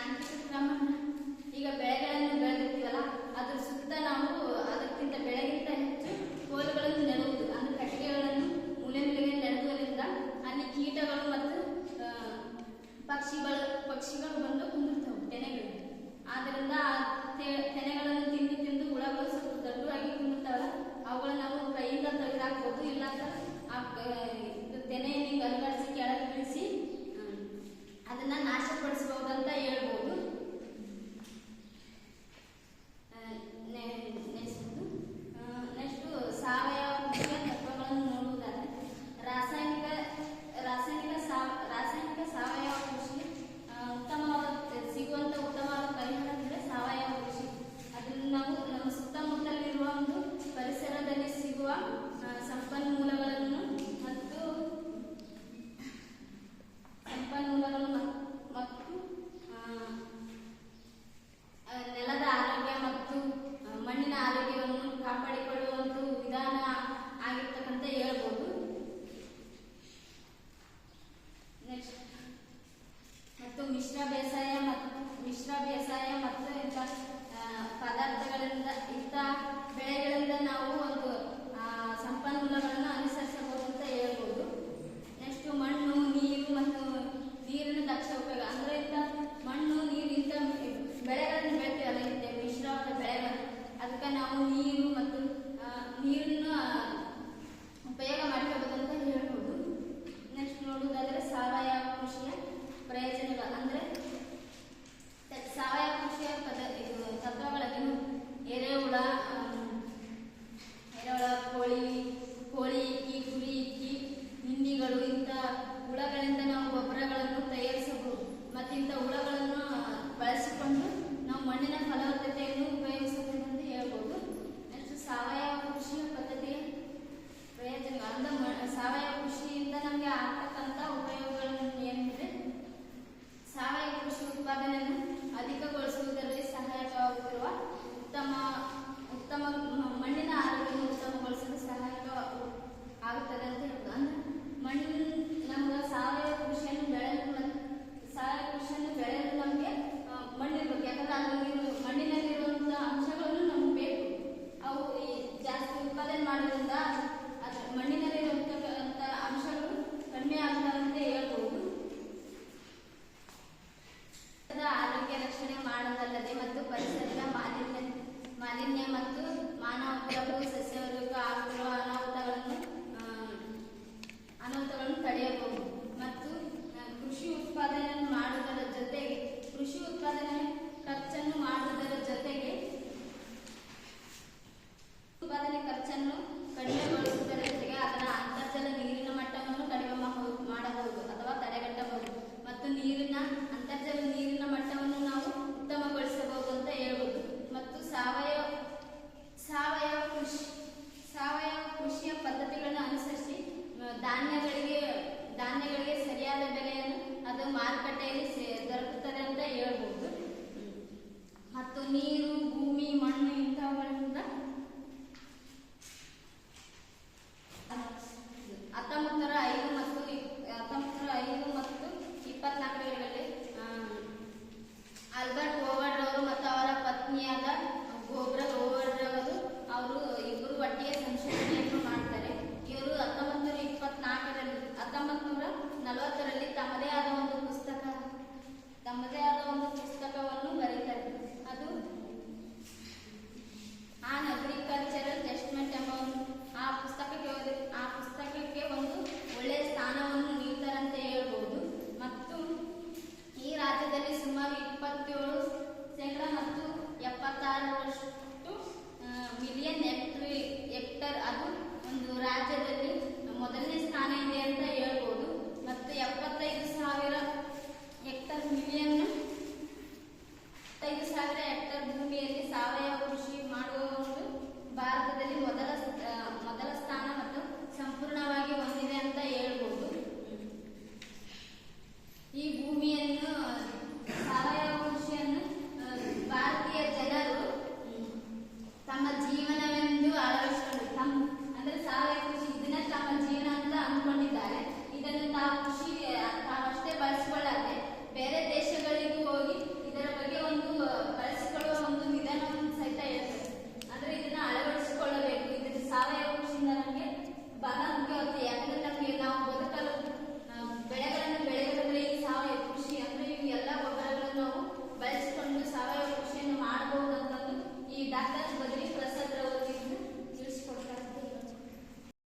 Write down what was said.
anche se that when ಒಂದು ಪರಿಸರದ ಮಾಲಿನ್ಯ ಮಾಲಿನ್ಯ ಮತ್ತು ಮಾನವ ಕುಲಗಳು ಸಸ್ಯವರ್ಗಕ್ಕೂ ಆಗ್ತಿರುವ ಅನಾಹುತಗಳನ್ನು ಅನಾಹುತಗಳನ್ನು ತಡೆಯಬಹುದು. ಮತ್ತು ಕೃಷಿ ಉತ್ಪಾದನೆಯನ್ನು ಮಾಡುವುದರ ಜೊತೆಗೆ ಕೃಷಿ ಉತ್ಪಾದನೆ ಖರ್ಚನ್ನು ಮಾಡುವುದರ ಜೊತೆಗೆ